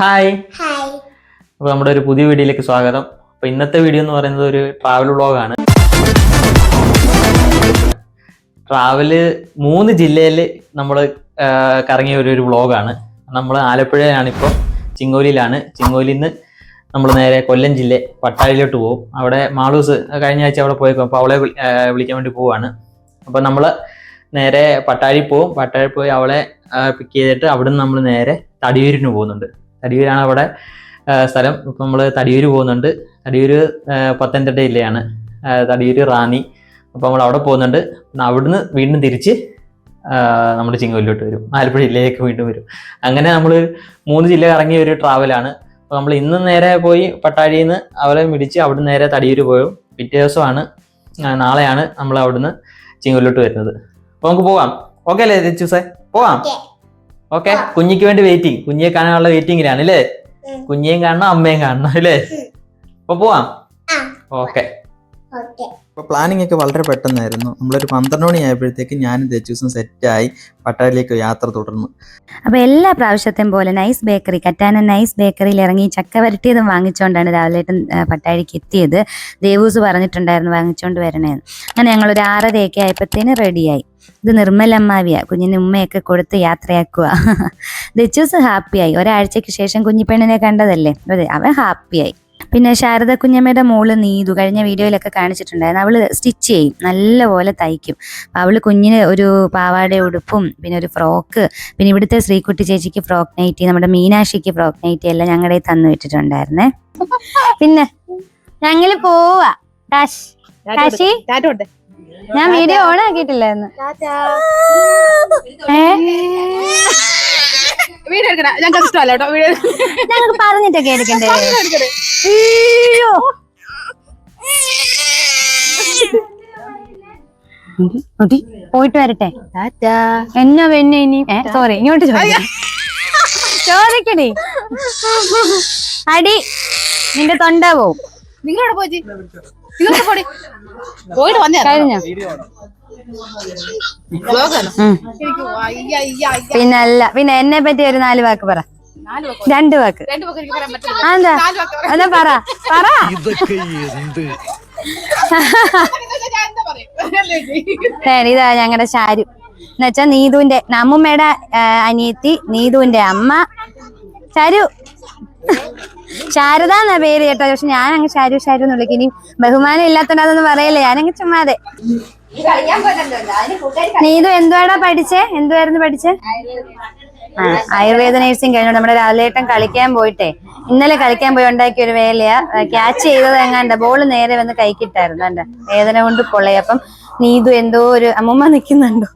Hi. Hi. അപ്പോൾ നമ്മുടെ ഒരു പുതിയ വീഡിയോയിലേക്ക് സ്വാഗതം. അപ്പോൾ ഇന്നത്തെ വീഡിയോ എന്ന് പറയുന്നത് ഒരു ട്രാവൽ ആണ്. ട്രാവൽ മൂന്ന് ജില്ലയിൽ നമ്മൾ കറങ്ങിയ ഒരു ഒരു വ്ളോഗാണ് നമ്മൾ ആലപ്പുഴയിലാണ് ഇപ്പോൾ ചിങ്ങോലിയിലാണ്. ചിങ്ങോലിയിൽ നിന്ന് നമ്മൾ നേരെ കൊല്ലം ജില്ല പട്ടാഴിയിലോട്ട് പോകും. അവിടെ മാളൂസ് കഴിഞ്ഞ ആഴ്ച അവിടെ പോയേക്കും. അപ്പോൾ അവളെ വിളിക്കാൻ വേണ്ടി പോവാണ്. അപ്പോൾ നമ്മൾ നേരെ പട്ടാഴി പോവും. പട്ടാഴി പോയി അവളെ പിക്ക് ചെയ്തിട്ട് അവിടുന്ന് നമ്മൾ നേരെ തടിയൂരിന് പോകുന്നുണ്ട്. തടിയൂരാണ് അവിടെ സ്ഥലം. ഇപ്പം നമ്മൾ തടിയൂർ പോകുന്നുണ്ട്. തടിയൂർ പത്തനംതിട്ട ജില്ലയാണ് തടിയൂർ റാന്നി. അപ്പോൾ നമ്മൾ അവിടെ പോകുന്നുണ്ട്. അവിടുന്ന് വീണ്ടും തിരിച്ച് നമ്മൾ നമ്മുടെ ചിങ്ങോലിലോട്ട് വരും. ആലപ്പുഴ ജില്ലയിലേക്ക് വീണ്ടും വരും. അങ്ങനെ നമ്മൾ മൂന്ന് ജില്ല ഇറങ്ങിയ ഒരു ട്രാവലാണ്. അപ്പോൾ നമ്മൾ ഇന്ന് നേരെ പോയി പട്ടാഴിയിൽ നിന്ന് അവരെ മിടിച്ച് അവിടുന്ന് നേരെ തടിയൂർ പോകും പിറ്റേ ദിവസമാണ് നാളെയാണ് നമ്മൾ അവിടുന്ന് ചിങ്ങോലിലോട്ട് വരുന്നത്. അപ്പോൾ നമുക്ക് പോകാം ഓക്കെ അല്ലേ ചൂസേ പോവാം. ഓക്കെ കുഞ്ഞിക്ക് വേണ്ടി വെയിറ്റിംഗ് കുഞ്ഞിയെ കാണാനുള്ള വെയിറ്റിംഗിലാണ് അല്ലേ? കുഞ്ഞിയും കാണണം അമ്മയും കാണണം അല്ലേ? അപ്പൊ പോവാം. ഓക്കെ. അപ്പോൾ പ്ലാനിങ് ഒക്കെ വളരെ പെട്ടെന്നായിരുന്നു. നമ്മളൊരു പന്ത്രണ്ട് മണി ആയപ്പോഴത്തേക്ക് ഞാനും തെച്ചൂസും സെറ്റായി പട്ടാളിലേക്ക് യാത്ര തുടർന്നു. അപ്പോൾ എല്ലാ പ്രാവശ്യത്തെയും പോലെ നൈസ് ബേക്കറി കറ്റാന നൈസ് ബേക്കറിയിൽ ഇറങ്ങി ചക്ക വരട്ടിയതും വാങ്ങിച്ചുകൊണ്ടാണ് രാവിലെ പട്ടാഴിക്ക് എത്തിയത്. ദേവൂസ് പറഞ്ഞിട്ടുണ്ടായിരുന്നു വാങ്ങിച്ചുകൊണ്ട് വരണേന്ന്. അങ്ങനെ ഞങ്ങൾ ഒരു ആറരയൊക്കെ ആയപ്പോഴത്തേന് റെഡിയായി ഇത് നിർമ്മലമ്മാവിയ കുഞ്ഞിന് ഉമ്മയൊക്കെ കൊടുത്ത് യാത്രയാക്കുക ദച്ചൂസ് ഹാപ്പിയായി ഒരാഴ്ചയ്ക്ക് ശേഷം കുഞ്ഞിപ്പെണ്ണിനെ കണ്ടതല്ലേ? അതെ അവൻ ഹാപ്പിയായി പിന്നെ ശാരദ കുഞ്ഞമ്മയുടെ മോൾ നീതു കഴിഞ്ഞ വീഡിയോയിലൊക്കെ കാണിച്ചിട്ടുണ്ടായിരുന്നു. അവൾ സ്റ്റിച്ച് ചെയ്യും. നല്ലപോലെ തയ്ക്കും. അവൾ കുഞ്ഞിന് ഒരു പാവാട ഉടുപ്പും പിന്നെ ഒരു ഫ്രോക്ക് പിന്നെ ഇവിടുത്തെ ശ്രീകുട്ടി ചേച്ചിക്ക് ഫ്രോക്ക് നൈറ്റി നമ്മുടെ മീനാക്ഷിക്ക് ഫ്രോക്ക് നൈറ്റി എല്ലാം ഞങ്ങളുടെ തന്നു വിട്ടിട്ടുണ്ടായിരുന്നേ. പിന്നെ ഞങ്ങൾ പോവാ. കാശ് കാശി ഞാൻ വീഡിയോ ഓൺ ആക്കിയിട്ടില്ലായിരുന്നു. ഏ? വീഡിയോ എടുക്കണ ഞങ്ങൾക്ക് ഇഷ്ടമല്ല കേട്ടോ വീഡിയോ ഞങ്ങൾക്ക് പറഞ്ഞിട്ടൊക്കെ എടുക്കണ്ടേ? അയ്യോ. പോയിട്ട് വരട്ടെ. എന്നാ പിന്നെ ഇനി? സോറി ഇങ്ങോട്ട് ചോദിക്കാം. ചോദിക്കണേ അടി നിന്റെ തൊണ്ട പോവും. നിങ്ങളോട് പോയി നിങ്ങളോട് പോയിട്ട് വന്നേ. കഴിഞ്ഞോ? പിന്നെ അല്ല പിന്നെ എന്നെ പറ്റി ഒരു നാല് വാക്ക് പറ. നാല് വാക്ക്? രണ്ട് വാക്ക്. പറയാം. എന്നാ പറ പറ. എന്താ? ഇതാ ഞങ്ങളുടെ ശാരു. എന്നുവെച്ചാ നീതുവിന്റെ നമ്മുമ്മയുടെ അനിയത്തി നീതുവിന്റെ അമ്മ. ശരു ശാരദ എന്നാ പേര് കേട്ടോ. പക്ഷെ ഞാൻ അങ്ങ് ശാരു ശാരു എന്ന് വിളിക്കും. ഇനി ബഹുമാനം ഇല്ലാത്തോണ്ട് അതൊന്നും ഞാനങ്ങ് ചുമ്മാതെ. നീതു എന്തുവാടാ പഠിച്ചേ? എന്തുവായിരുന്നു പഠിച്ചേ? ആ ആയുർവേദ നേഴ്സിംഗ് കഴിഞ്ഞു. നമ്മുടെ രാവിലേട്ടൻ കളിക്കാൻ പോയിട്ടേ. ഇന്നലെ കളിക്കാൻ പോയി. ഉണ്ടാക്കിയ ഒരു വേലയാ. ക്യാച്ച് ചെയ്തത് എങ്ങാണ്ട. ബോൾ നേരെ വന്ന് കൈക്കിട്ടായിരുന്നു അണ്ട വേദന കൊണ്ട് പൊള്ളയപ്പം. നീതു എന്തോ ഒരു അമ്മൂമ്മ നിക്കുന്നുണ്ടോ?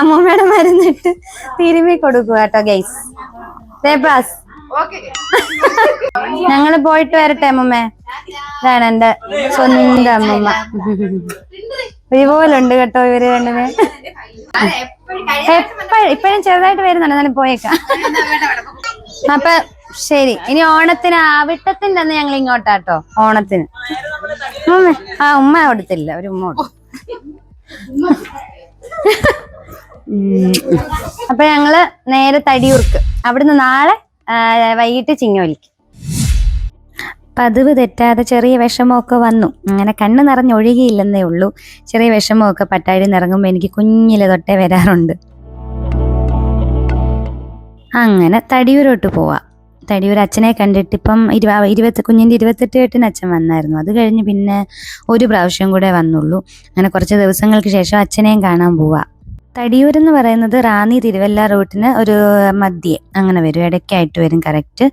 അമ്മൂമ്മയുടെ മരുന്നിട്ട് തിരുമ്മി കൊടുക്കുക കേട്ടോ ഗൈസ് ഞങ്ങൾ പോയിട്ട് വരട്ടെ അമ്മമ്മേ. ഇതാണ് എന്റെ സ്വന്തം അമ്മമ്മ. ഒരുപോലുണ്ട് കേട്ടോ ഇവർ രണ്ടുപേരും എപ്പോഴും ഇപ്പഴും ചെറുതായിട്ട് വരുന്നുണ്ട് എന്നാലും പോയേക്കാം. അപ്പൊ ശരി ഇനി ഓണത്തിന് ആവിട്ടത്തിന്റെ അന്ന് ഞങ്ങൾ ഇങ്ങോട്ടാട്ടോ ഓണത്തിന്. ഉമ്മ ആ ഉമ്മ കൊടുത്തില്ല ഒരു ഉമ്മ. അപ്പൊ ഞങ്ങൾ നേരെ തടിയൂർക്ക് അവിടുന്ന് നാളെ വൈകിട്ട് ചിങ്ങോലിക്ക് പതിവ് തെറ്റാതെ ചെറിയ വിഷമമൊക്കെ വന്നു. അങ്ങനെ കണ്ണ് നിറഞ്ഞൊഴുകിയില്ലെന്നേ ഉള്ളൂ. ചെറിയ വിഷമമൊക്കെ പട്ടാഴി നിറങ്ങുമ്പോൾ എനിക്ക് കുഞ്ഞിലെ തൊട്ടേ വരാറുണ്ട്. അങ്ങനെ തടിയൂരോട്ട് പോവാം. തടിയൂർ അച്ഛനെ കണ്ടിട്ട് ഇപ്പം ഇരുപ ഇരുപത്തി കുഞ്ഞിന്റെ ഇരുപത്തെട്ട് കെട്ടിന് അച്ഛൻ വന്നായിരുന്നു. അത് കഴിഞ്ഞ് പിന്നെ ഒരു പ്രാവശ്യം കൂടെ വന്നുള്ളൂ. അങ്ങനെ കുറച്ച് ദിവസങ്ങൾക്ക് ശേഷം അച്ഛനെയും കാണാൻ പോവാ. തടിയൂർ എന്ന് പറയുന്നത് റാന്നി തിരുവല്ല റൂട്ടിന് ഒരു മധ്യേ. അങ്ങനെ വരും. ഇടയ്ക്കായിട്ട് വരും കറക്റ്റ്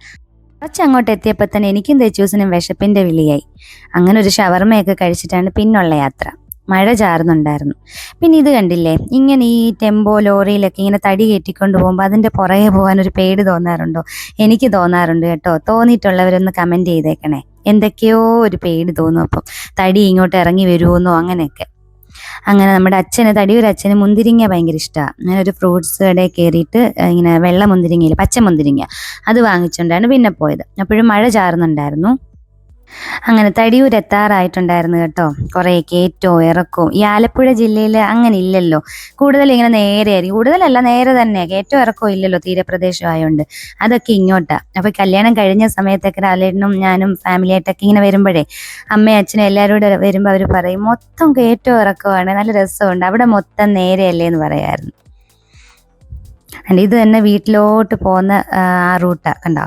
കുറച്ച് അങ്ങോട്ട് എത്തിയപ്പോൾ തന്നെ എനിക്കും തെച്ചൂസിനും വിശപ്പിന്റെ വിളിയായി. അങ്ങനെ ഒരു ഷവർമയൊക്കെ കഴിച്ചിട്ടാണ് പിന്നുള്ള യാത്ര. മഴ ചാർന്നുണ്ടായിരുന്നു പിന്നെ ഇത് കണ്ടില്ലേ? ഇങ്ങനെ ഈ ടെമ്പോ ലോറിയിലൊക്കെ ഇങ്ങനെ തടി കയറ്റിക്കൊണ്ട് പോകുമ്പോൾ അതിന്റെ പുറകെ പോകാൻ ഒരു പേടി തോന്നാറുണ്ടോ? എനിക്ക് തോന്നാറുണ്ട് കേട്ടോ. തോന്നിയിട്ടുള്ളവരൊന്ന് കമന്റ് ചെയ്തേക്കണേ. എന്തൊക്കെയോ ഒരു പേടി തോന്നും അപ്പം. തടി ഇങ്ങോട്ട് ഇറങ്ങി വരുമെന്നോ അങ്ങനെയൊക്കെ. അങ്ങനെ നമ്മുടെ അച്ഛന് തടിയൊരു അച്ഛന് മുന്തിരിങ്ങ ഭയങ്കര ഇഷ്ടമാണ് അങ്ങനെ ഒരു ഫ്രൂട്ട്സ് കടയിൽ കയറിയിട്ട് ഇങ്ങനെ വെള്ള മുന്തിരിങ്ങയിൽ പച്ച മുന്തിരിങ്ങ അത് വാങ്ങിച്ചുകൊണ്ടാണ് പിന്നെ പോയത്. അപ്പോഴും മഴ ചാറുന്നുണ്ടായിരുന്നു. അങ്ങനെ തടിയൂർ എത്താറായിട്ടുണ്ടായിരുന്നു കേട്ടോ. കുറേ കയറ്റവും ഇറക്കവും ഈ ആലപ്പുഴ ജില്ലയിൽ അങ്ങനെ ഇല്ലല്ലോ. കൂടുതൽ ഇങ്ങനെ നേരെ ആയിരിക്കും. കൂടുതലല്ല നേരെ തന്നെ കയറ്റവും ഇറക്കവും ഇല്ലല്ലോ തീരപ്രദേശം ആയതുകൊണ്ട് അതൊക്കെ ഇങ്ങോട്ടാണ് അപ്പോൾ കല്യാണം കഴിഞ്ഞ സമയത്തൊക്കെ ലാലേട്ടനും ഞാനും ഫാമിലി ആയിട്ടൊക്കെ ഇങ്ങനെ വരുമ്പോഴേ അമ്മയും അച്ഛനും എല്ലാവരും കൂടെ വരുമ്പോൾ അവർ പറയും മൊത്തം കയറ്റവും ഇറക്കമാണ് നല്ല രസമുണ്ട് അവിടെ മൊത്തം നേരെയല്ലേ എന്ന് പറയായിരുന്നു. And ഇത് തന്നെ വീട്ടിലോട്ട് പോകുന്ന ആ റൂട്ടാണ് കണ്ടോ?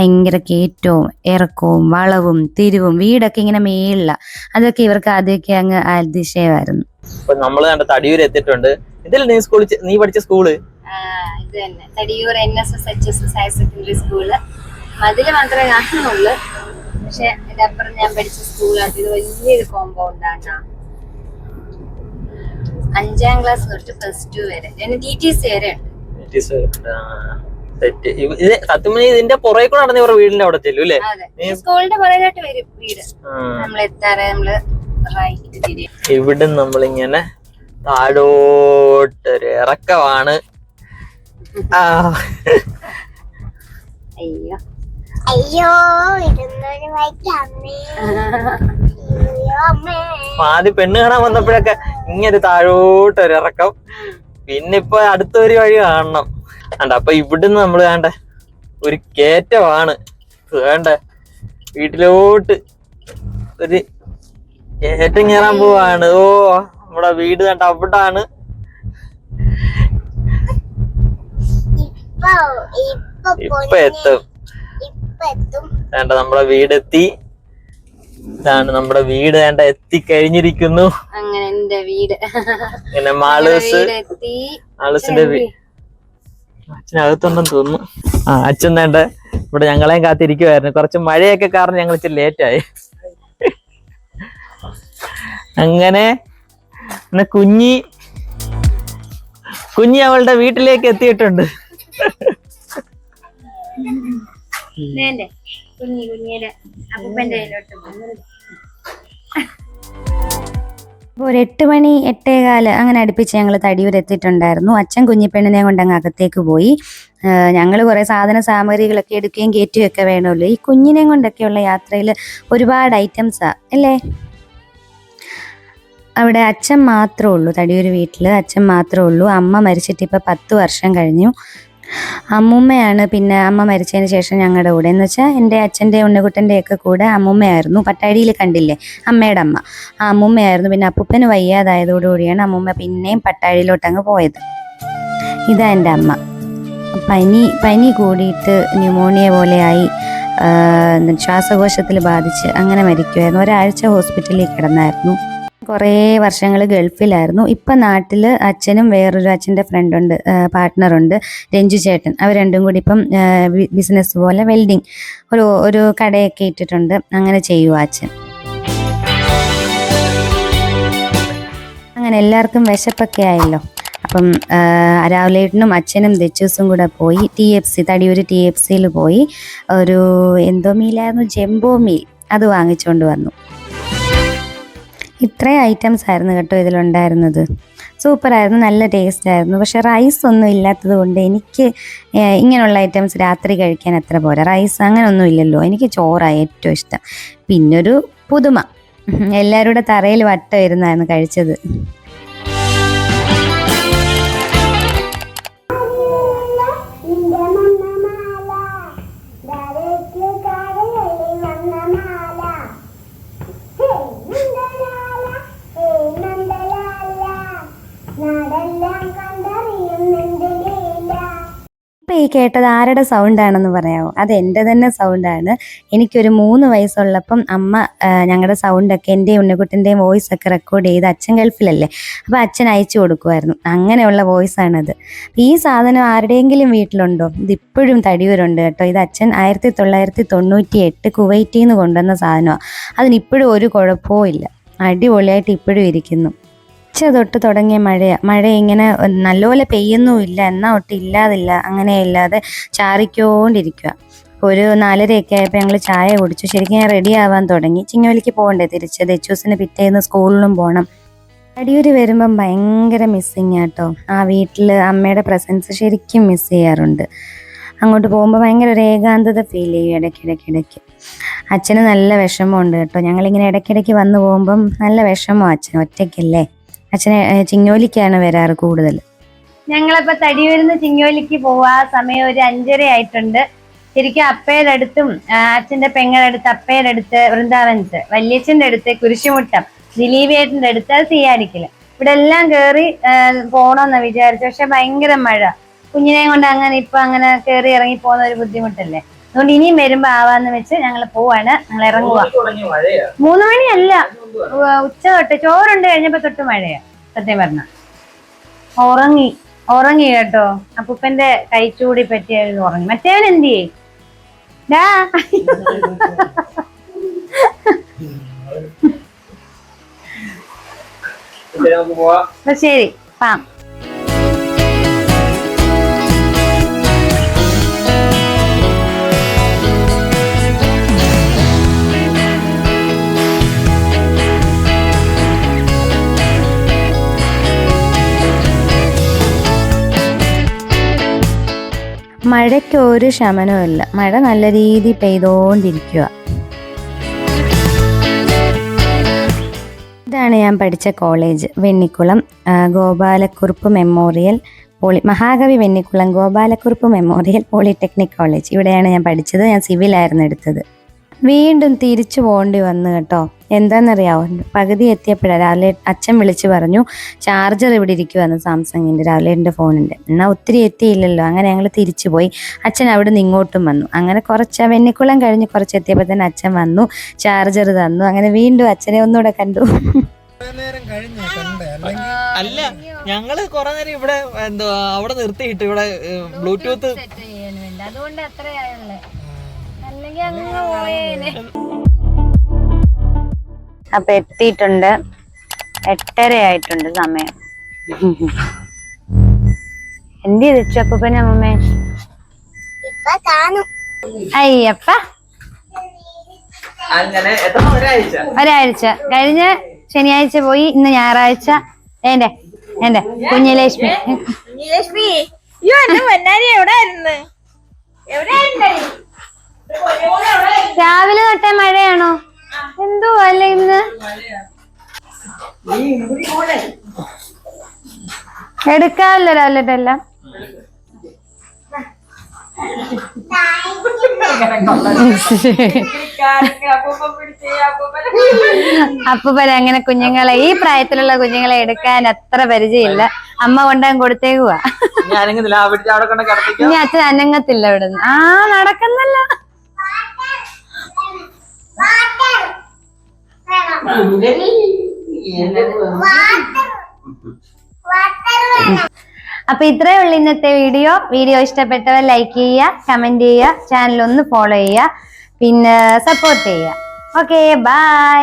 ഭയങ്കര കയറ്റവും ഇറക്കവും വളവും തിരിവും വീടൊക്കെ ഇങ്ങനെ മേളില. അതൊക്കെ ഇവർക്ക് ആദ്യമൊക്കെ അങ്ങ് അതിശയമായിരുന്നു. അപ്പൊ നമ്മൾ കണ്ട തടിയൂർ എത്തിയിട്ടുണ്ട്. ഇതിൽ നീ സ്കൂളിൽ നീ പഠിച്ച സ്കൂൾ? ഇത് തന്നെ. Thadiyoor N S S H S S higher secondary school അതിൽ മാത്രമേ കാണുന്നുള്ളൂ. പക്ഷെ ഇതിനപ്പുറം ഞാൻ പഠിച്ച സ്കൂളാണ് ഇത് വലിയൊരു കോമ്പൗണ്ടാണ് അഞ്ചാം ക്ലാസ് തൊട്ട് പ്ലസ് ടു വരെ. ഡി ടി സി വരെ ഉണ്ട്. സെറ്റ് ഇത് സത്യം പറഞ്ഞാൽ ഇതിന്റെ പുറകെ കൂടെ നടന്ന് ഇവരുടെ വീടിന്റെ അവിടെ ചെല്ലും അല്ലേ? സ്കൂളിന്റെ പുറകിലോട്ട് വരും വീട്. നമ്മൾ എത്താറെ നമ്മൾ ഇവിടെ നമ്മളിങ്ങനെ താഴോട്ടൊരു ഇറക്കമാണ്. അയ്യോ. അയ്യോ ഇരുന്നൊരു വൈക്ക് അമ്മേ. അയ്യോ അമ്മേ. അപ്പൊ ആദ്യം പെണ്ണ് കാണാൻ വന്നപ്പോഴൊക്കെ ഇങ്ങനെ താഴോട്ടൊരു ഇറക്കം. പിന്നെ ഇപ്പൊ അടുത്തൊരു വഴി കാണണം. അണ്ട അപ്പൊ ഇവിടുന്ന് നമ്മൾ വേണ്ട ഒരു കേറ്റമാണ് വേണ്ട വീട്ടിലോട്ട് ഒരു ഏറ്റം കയറാൻ പോവാണ്. ഓ നമ്മുടെ വീട് കണ്ട അവിടാണ്. ഇപ്പൊ എത്തും. വേണ്ട നമ്മുടെ വീടെത്തി. ഇതാണ് നമ്മുടെ വീട്. വേണ്ട എത്തിക്കഴിഞ്ഞിരിക്കുന്നു. അങ്ങനെ എന്റെ വീട്. പിന്നെ മാളൂസ്. മാളൂസിന്റെ അച്ഛനകത്തുണ്ടെന്ന് തോന്നുന്നു. ആ അച്ഛൻ വേണ്ട. ഇവിടെ ഞങ്ങളെയും കാത്തിരിക്കുവായിരുന്നു. കുറച്ച് മഴയൊക്കെ കാരണം ഞങ്ങൾ ഇച്ചിരി ലേറ്റായി അങ്ങനെ കുഞ്ഞി. കുഞ്ഞി അവളുടെ വീട്ടിലേക്ക് എത്തിയിട്ടുണ്ട്. വേണ്ടേ കുഞ്ഞി കുഞ്ഞിയുടെ അപ്പൂപ്പന്റെ കയ്യിലോട്ട് ഒരു എട്ട് മണി എട്ടേകാൽ അങ്ങനെ അടുപ്പിച്ച് ഞങ്ങൾ തടിയൂർ എത്തിയിട്ടുണ്ടായിരുന്നു. അച്ഛൻ കുഞ്ഞിപ്പെണ്ണിനെ കൊണ്ട് അങ്ങ് അകത്തേക്ക് പോയി. ഞങ്ങൾ കുറേ സാധന സാമഗ്രികളൊക്കെ എടുക്കുകയും കയറ്റുകയും ഒക്കെ വേണമല്ലോ. ഈ കുഞ്ഞിനെ കൊണ്ടൊക്കെയുള്ള യാത്രയിൽ ഒരുപാട് ഐറ്റംസാ അല്ലേ? അവിടെ അച്ഛൻ മാത്രമേ ഉള്ളൂ തടിയൂർ വീട്ടിൽ അച്ഛൻ മാത്രമേ ഉള്ളൂ. അമ്മ മരിച്ചിട്ട് ഇപ്പോൾ പത്ത് വർഷം കഴിഞ്ഞു. അമ്മൂമ്മയാണ് പിന്നെ അമ്മ മരിച്ചതിന് ശേഷം ഞങ്ങളുടെ കൂടെ. എന്ന് വെച്ചാൽ എന്റെ അച്ഛന്റെ ഉണ്ണിക്കുട്ടന്റെയൊക്കെ കൂടെ അമ്മൂമ്മയായിരുന്നു. പട്ടാഴിയിൽ കണ്ടില്ലേ? അമ്മയുടെ അമ്മ. ആ അമ്മൂമ്മയായിരുന്നു. പിന്നെ അപ്പൂപ്പന് വയ്യാതായതോടുകൂടിയാണ് അമ്മൂമ്മ പിന്നെയും പട്ടാഴിയിലോട്ടങ്ങ് പോയത്. ഇതാ എന്റെ അമ്മ. പനി പനി കൂടിയിട്ട് ന്യൂമോണിയ പോലെയായി ശ്വാസകോശത്തിൽ ബാധിച്ച് അങ്ങനെ മരിക്കുമായിരുന്നു ഒരാഴ്ച ഹോസ്പിറ്റലിൽ കിടന്നായിരുന്നു. കുറേ വർഷങ്ങൾ ഗൾഫിലായിരുന്നു. ഇപ്പം നാട്ടിൽ അച്ഛനും വേറൊരു അച്ഛന്റെ ഫ്രണ്ടുണ്ട് പാർട്ട്ണറുണ്ട് രഞ്ജു ചേട്ടൻ. അവർ രണ്ടും കൂടി ഇപ്പം ബിസിനസ് പോലെ വെൽഡിങ് ഒരു ഒരു കടയൊക്കെ ഇട്ടിട്ടുണ്ട്. അങ്ങനെ ചെയ്യുക അച്ഛൻ. അങ്ങനെ എല്ലാവർക്കും വിശപ്പൊക്കെ ആയല്ലോ. അപ്പം രാവിലേട്ടനും അച്ഛനും ദച്ചൂസും കൂടെ പോയി T F C Thadiyoor T F സിയിൽ പോയി ഒരു എന്തോ മീലായിരുന്നു ജംബോ മീൽ അത് വാങ്ങിച്ചുകൊണ്ട് വന്നു. ഇത്രയും ഐറ്റംസ് ആയിരുന്നു കേട്ടോ ഇതിലുണ്ടായിരുന്നത്. സൂപ്പറായിരുന്നു നല്ല ടേസ്റ്റ് ആയിരുന്നു. പക്ഷെ റൈസ് ഒന്നും ഇല്ലാത്തത് കൊണ്ട് എനിക്ക് ഇങ്ങനെയുള്ള ഐറ്റംസ് രാത്രി കഴിക്കാൻ അത്ര പോരാ. റൈസ് അങ്ങനെ ഒന്നും ഇല്ലല്ലോ. എനിക്ക് ചോറാണ് ഏറ്റവും ഇഷ്ടം. പിന്നൊരു പുതുമ. എല്ലാവരുടെ തറയിൽ വട്ടം ഇരുന്നായിരുന്നു കഴിച്ചത്. കേട്ടത് ആരുടെ സൗണ്ടാണെന്ന് പറയാമോ അത് എന്റെ തന്നെ സൗണ്ടാണ്. എനിക്കൊരു മൂന്ന് വയസ്സുള്ളപ്പം അമ്മ ഞങ്ങളുടെ സൗണ്ടൊക്കെ എന്റെയും ഉണ്ണിക്കുട്ടിന്റെയും വോയിസ് ഒക്കെ റെക്കോർഡ് ചെയ്ത് അച്ഛൻ ഗൾഫിലല്ലേ? അപ്പോൾ അച്ഛൻ അയച്ചു കൊടുക്കുമായിരുന്നു അങ്ങനെയുള്ള വോയിസാണത് ഈ സാധനം ആരുടെയെങ്കിലും വീട്ടിലുണ്ടോ? ഇതിപ്പോഴും തടിയൂരുണ്ട് കേട്ടോ. ഇത് അച്ഛൻ ആയിരത്തി തൊള്ളായിരത്തി തൊണ്ണൂറ്റി എട്ട് കുവൈറ്റിൽ നിന്ന് കൊണ്ടുവന്ന സാധനമാണ് അതിനിപ്പോഴും ഒരു കുഴപ്പവും ഇല്ല. അടിപൊളിയായിട്ട് ഇപ്പോഴും ഇരിക്കുന്നു. ഉച്ച തൊട്ട് തുടങ്ങിയ മഴയാണ് മഴ ഇങ്ങനെ നല്ലപോലെ പെയ്യുന്നുമില്ല എന്നാൽ ഒട്ടും ഇല്ലാതില്ല അങ്ങനെ ഇല്ലാതെ ചാറിക്കോണ്ടിരിക്കുക ഒരു നാലരയൊക്കെ ആയപ്പോൾ ഞങ്ങൾ ചായ കുടിച്ചു. ശരിക്കും ഞാൻ റെഡി ആവാൻ തുടങ്ങി. ചിങ്ങവലിക്ക് പോകണ്ടേ തിരിച്ച്? ദച്ചൂസിന് പിറ്റേന്ന് സ്കൂളിലും പോകണം അടിയൂര് വരുമ്പം ഭയങ്കര മിസ്സിങ് ആട്ടോ. ആ വീട്ടിൽ അമ്മയുടെ പ്രസൻസ് ശരിക്കും മിസ് ചെയ്യാറുണ്ട്. അങ്ങോട്ട് പോകുമ്പോൾ ഭയങ്കര ഒരു ഏകാന്തത ഫീൽ ചെയ്യും ഇടയ്ക്കിടയ്ക്ക് ഇടയ്ക്ക് അച്ഛന് നല്ല വിഷമമുണ്ട് കേട്ടോ. ഞങ്ങളിങ്ങനെ ഇടയ്ക്കിടയ്ക്ക് വന്നു പോകുമ്പം നല്ല വിഷമം അച്ഛൻ ഒറ്റയ്ക്കല്ലേ? അച്ഛനെ ചിങ്ങോലിക്കാണ് വരാറ് കൂടുതൽ? ഞങ്ങളിപ്പോ തടിയൂരിന്ന് ചിങ്ങോലിക്ക് പോവാ. സമയം ഒരു അഞ്ചര ആയിട്ടുണ്ട്. ശരിക്കും അപ്പയുടെ അടുത്തും അച്ഛന്റെ പെങ്ങളുടെ അടുത്ത് അപ്പയുടെ അടുത്ത് വൃന്ദാവനത്ത് വല്യച്ഛന്റെ അടുത്ത് കുരിശുമുട്ടം ദിലീപേട്ടന്റെ അടുത്ത് അത് തീയാടിക്കൽ ഇവിടെ എല്ലാം കേറി പോണോന്ന് വിചാരിച്ചു. പക്ഷെ ഭയങ്കര മഴ. കുഞ്ഞിനെയും കൊണ്ട് അങ്ങനെ ഇപ്പൊ അങ്ങനെ കേറി ഇറങ്ങി പോകുന്ന ഒരു ബുദ്ധിമുട്ടല്ലേ? അതുകൊണ്ട് ഇനിയും വരുമ്പോ ആവാന്ന് വെച്ച് ഞങ്ങൾ പോവാണ്. ഞങ്ങൾ ഇറങ്ങുക മൂന്ന് മണിയല്ല. ഉച്ച തൊട്ട് ചോറുണ്ട് കഴിഞ്ഞപ്പോ തൊട്ട് മഴയാ സത്യം പറഞ്ഞ. ഉറങ്ങി ഉറങ്ങി കേട്ടോ. അപ്പൂപ്പന്റെ കൈച്ചൂടി പറ്റിയ ഉറങ്ങി. മറ്റേവൻ എന്ത് ചെയ്യേ? ഡാ. ശരി പാം. മഴയ്ക്ക് ഒരു ശമനവും ഇല്ല. മഴ നല്ല രീതിയിൽ പെയ്തോണ്ടിരിക്കുക ഇതാണ് ഞാൻ പഠിച്ച college. Vennikulam Gopalakurup memorial poly മഹാകവി Vennikulam Gopalakurup memorial polytechnic college. ഇവിടെയാണ് ഞാൻ പഠിച്ചത്. ഞാൻ സിവിലായിരുന്നു എടുത്തത്. വീണ്ടും തിരിച്ചു പോകേണ്ടി വന്നു കേട്ടോ. എന്താണെന്നറിയാവോ? പകുതി എത്തിയപ്പോഴാണ് രാവിലെ അച്ഛൻ വിളിച്ചു പറഞ്ഞു ചാർജർ ഇവിടെ ഇരിക്കുവാന്ന് സാംസങ്ങിന്റെ രാവിലെ എന്റെ ഫോണിന്റെ എന്നാൽ ഒത്തിരി എത്തിയില്ലല്ലോ. അങ്ങനെ ഞങ്ങൾ തിരിച്ചു പോയി. അച്ഛൻ അവിടെ നിന്ന് ഇങ്ങോട്ടും വന്നു. അങ്ങനെ കുറച്ച് വെണ്ണിക്കുളം കഴിഞ്ഞ് കുറച്ച് എത്തിയപ്പോൾ തന്നെ അച്ഛൻ വന്നു ചാർജർ തന്നു. അങ്ങനെ വീണ്ടും അച്ഛനെ ഒന്നുകൂടെ കണ്ടു. അല്ല ഞങ്ങൾ കൊറേ നേരം ഇവിടെ എന്തോ അവിടെ നിർത്തിയിട്ട് ഇവിടെ ബ്ലൂടൂത്ത് അതുകൊണ്ട് അത്രയായുള്ളേ അല്ലെങ്കിൽ അങ്ങ് പോയേനെ. അപ്പൊ എത്തിയിട്ടുണ്ട്. എട്ടര ആയിട്ടുണ്ട് സമയം. എന്ത് ചെയ്തു അപ്പൂപ്പനെ അമ്മമ്മേ? കാണും. അയ്യപ്പ. അങ്ങനെ എത്ര ഒരാഴ്ച? കഴിഞ്ഞ ശനിയാഴ്ച പോയി ഇന്ന് ഞായറാഴ്ച. എന്റെ എന്റെ കുഞ്ഞലക്ഷ്മി. ലക്ഷ്മി അയ്യോ എന്റെ പൊന്നാരി എവിടെ ആയിരുന്നു രാവിലെ തൊട്ടേ മഴയാണോ? എന്തോ അല്ല ഇന്ന്? എടുക്കാമല്ലോ രാവിലെ എല്ലാം അപ്പൂപ്പൻ അങ്ങനെ കുഞ്ഞുങ്ങളെ ഈ പ്രായത്തിലുള്ള കുഞ്ഞുങ്ങളെ എടുക്കാൻ അത്ര പരിചയമില്ല. അമ്മ കൊണ്ടാൻ കൊടുത്തേക്കുവാ. ഞാൻ അനങ്ങത്തില്ല ഇവിടുന്ന്. ആ നടക്കുന്നല്ല? അപ്പൊ ഇത്രേ ഉള്ളൂ ഇന്നത്തെ വീഡിയോ. വീഡിയോ ഇഷ്ടപ്പെട്ടവർ ലൈക്ക് ചെയ്യുക കമന്റ് ചെയ്യുക ചാനൽ ഒന്ന് ഫോളോ ചെയ്യുക. പിന്നെ സപ്പോർട്ട് ചെയ്യുക. Okay bye